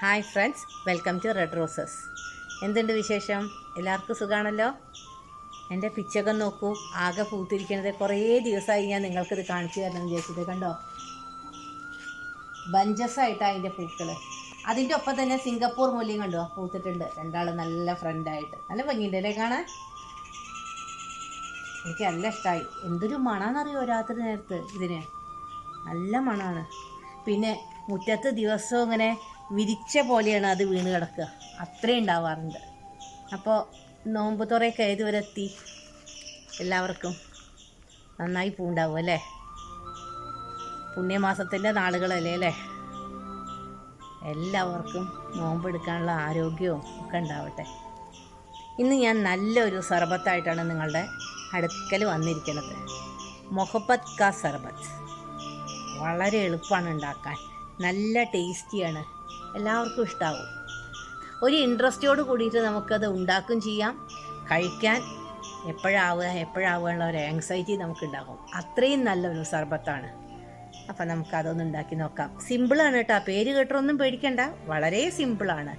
Hi friends welcome to Red Roses. എന്തുണ്ട് വിശേഷം? എല്ലാവർക്കും സുഖമാണല്ലോ എന്റെ പിച്ചൊക്കെ നോക്കൂ ആകെ പൂത്തിരിക്കണത് കുറേ ദിവസമായി ഞാൻ നിങ്ങൾക്കിത് കാണിച്ചു തരണം വിചാരിച്ചത് കണ്ടോ? ബഞ്ചസായിട്ടാണ് അതിന്റെ പൂക്കൾ അതിന്റെ ഒപ്പം തന്നെ സിംഗപ്പൂർ മൂല്യം കണ്ടോ? പൂത്തിട്ടുണ്ട്. രണ്ടാൾ നല്ല ഫ്രണ്ടായിട്ട്. നല്ല ഭംഗിയുണ്ട് അല്ലേ കാണാൻ? എനിക്ക് നല്ല ഇഷ്ടമായി എന്തൊരു മണമെന്നറിയോ രാത്രി നേരത്ത് ഇതിന്? നല്ല മണമാണ് പിന്നെ മുറ്റത്ത് ദിവസവും ഇങ്ങനെ വിരിച്ച പോലെയാണ് അത് വീണ് കിടക്കുക. അത്രയും ഉണ്ടാവാറുണ്ട്. അപ്പോൾ നോമ്പ് തുറയൊക്കെ ഏതുവരെ എത്തി എല്ലാവർക്കും നന്നായി പൂണ്ടാവും അല്ലേ? പുണ്യമാസത്തിന്റെ നാളുകളല്ലേ അല്ലേ? എല്ലാവർക്കും നോമ്പെടുക്കാനുള്ള ആരോഗ്യവും ഒക്കെ ഉണ്ടാവട്ടെ. ഇന്ന് ഞാൻ നല്ലൊരു സർബത്തായിട്ടാണ് നിങ്ങളുടെ അടുക്കൽ വന്നിരിക്കുന്നത്. മൊഹബത്ത് കാ സർബത്ത്. വളരെ എളുപ്പമാണ് ഉണ്ടാക്കാൻ. നല്ല ടേസ്റ്റിയാണ്. എല്ലാവർക്കും ഇഷ്ടാവും. ഒരു ഇൻട്രസ്റ്റോട് കൂടിയിട്ട് നമുക്കത് ഉണ്ടാക്കും ചെയ്യാം. കഴിക്കാൻ എപ്പോഴാവുക എപ്പോഴാവുക എന്നുള്ള ഒരു ആങ്സൈറ്റി നമുക്കുണ്ടാകും. അത്രയും നല്ലൊരു സർബത്താണ്. അപ്പം നമുക്കതൊന്ന് ഉണ്ടാക്കി നോക്കാം. സിമ്പിളാണ് കേട്ടോ പേര് കേട്ടൊന്നും പേടിക്കണ്ട. വളരെ സിമ്പിളാണ്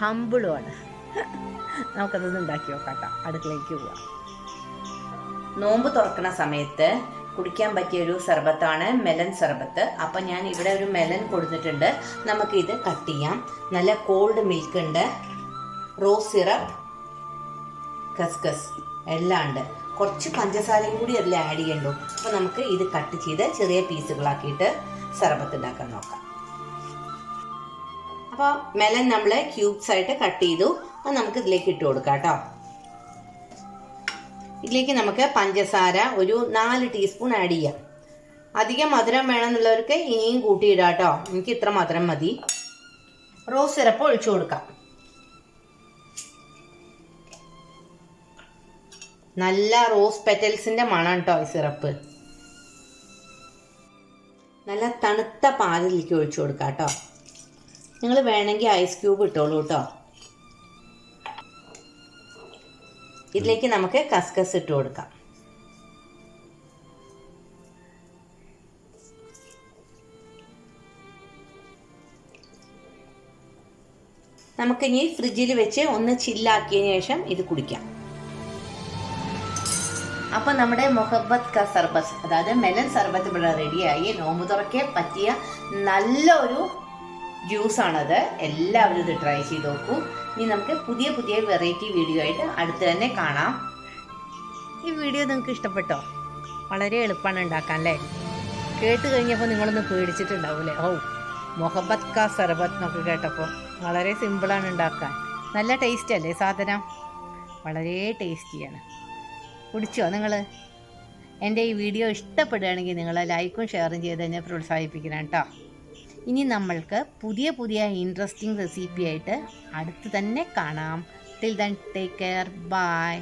ഹമ്പിളുമാണ് നമുക്കതൊന്ന് ഉണ്ടാക്കി നോക്കാം കേട്ടോ അടുക്കളയ്ക്ക് പോവാം. നോമ്പ് തുറക്കുന്ന സമയത്ത് കുടിക്കാൻ പറ്റിയ ഒരു സർബത്താണ് മെലൻ സർബത്ത്. അപ്പം ഞാൻ ഇവിടെ ഒരു മെലൻ കൊടുത്തിട്ടുണ്ട്. നമുക്കിത് കട്ട് ചെയ്യാം. നല്ല കോൾഡ് മിൽക്ക് ഉണ്ട്. റോസ് സിറപ്പ് കസ്കസ് എല്ലാം ഉണ്ട്. കുറച്ച് പഞ്ചസാരയും കൂടി അതിൽ ആഡ് ചെയ്യണ്ടു? അപ്പോൾ നമുക്ക് ഇത് കട്ട് ചെയ്ത് ചെറിയ പീസുകളാക്കിയിട്ട് സർബത്ത് ഉണ്ടാക്കാൻ നോക്കാം. അപ്പോൾ മെലൻ നമ്മൾ ക്യൂബ്സ് ആയിട്ട് കട്ട് ചെയ്തു. അപ്പോൾ നമുക്ക് ഇതിലേക്ക് ഇട്ട് കൊടുക്കാം കേട്ടോ. ഇതിലേക്ക് നമുക്ക് പഞ്ചസാര ഒരു നാല് ടീസ്പൂൺ ആഡ് ചെയ്യാം. അധികം മധുരം വേണമെന്നുള്ളവർക്ക് ഇനിയും കൂട്ടിയിടാം കേട്ടോ എനിക്ക് ഇത്ര മധുരം മതി. റോസ് സിറപ്പ് ഒഴിച്ചു കൊടുക്കാം. നല്ല റോസ് പെറ്റൽസിന്റെ മണം കേട്ടോ ഈ സിറപ്പ്. നല്ല തണുത്ത പാലിലേക്ക് ഒഴിച്ചു കൊടുക്കാം കേട്ടോ നിങ്ങൾ വേണമെങ്കിൽ ഐസ് ക്യൂബ് ഇട്ടോളൂ കേട്ടോ ഇതിലേക്ക് നമുക്ക് കസ്കസ് ഇട്ട് കൊടുക്കാം. നമുക്ക് ഇനി ഫ്രിഡ്ജിൽ വെച്ച് ഒന്ന് ചില്ലാക്കിയതിന് ശേഷം ഇത് കുടിക്കാം. അപ്പം നമ്മുടെ മൊഹബത്ത് ക സർബത്ത് അതായത് മെലൻ സർബത്ത് ഇവിടെ റെഡിയായി നോമ്പ് തുറക്കെ പറ്റിയ നല്ലൊരു ജ്യൂസാണത്. എല്ലാവരും ഇത് ട്രൈ ചെയ്ത് നോക്കൂ. ഇനി നമുക്ക് പുതിയ പുതിയ വെറൈറ്റി വീഡിയോ ആയിട്ട് അടുത്ത് തന്നെ കാണാം. ഈ വീഡിയോ നിങ്ങൾക്ക് ഇഷ്ടപ്പെട്ടോ? വളരെ എളുപ്പമാണ് ഉണ്ടാക്കാൻ അല്ലേ? കേട്ട് കഴിഞ്ഞപ്പോൾ നിങ്ങളൊന്ന് പേടിച്ചിട്ടുണ്ടാവൂലേ? ഓ മൊഹബത്ത് കാ സർബത്ത് എന്നൊക്കെ കേട്ടപ്പോൾ വളരെ സിമ്പിളാണ് ഉണ്ടാക്കാൻ. നല്ല ടേസ്റ്റ് അല്ലേ സാധനം? വളരെ ടേസ്റ്റിയാണ് കുടിച്ചോ നിങ്ങൾ എന്റെ ഈ വീഡിയോ ഇഷ്ടപ്പെടുകയാണെങ്കിൽ നിങ്ങൾ ലൈക്കും ഷെയറും ചെയ്ത് എന്നെ പ്രോത്സാഹിപ്പിക്കണം കേട്ടോ. ഇനി നമ്മൾക്ക് പുതിയ പുതിയ ഇൻട്രസ്റ്റിംഗ് റെസിപ്പി ആയിട്ട് അടുത്ത് തന്നെ കാണാം. Till then take care bye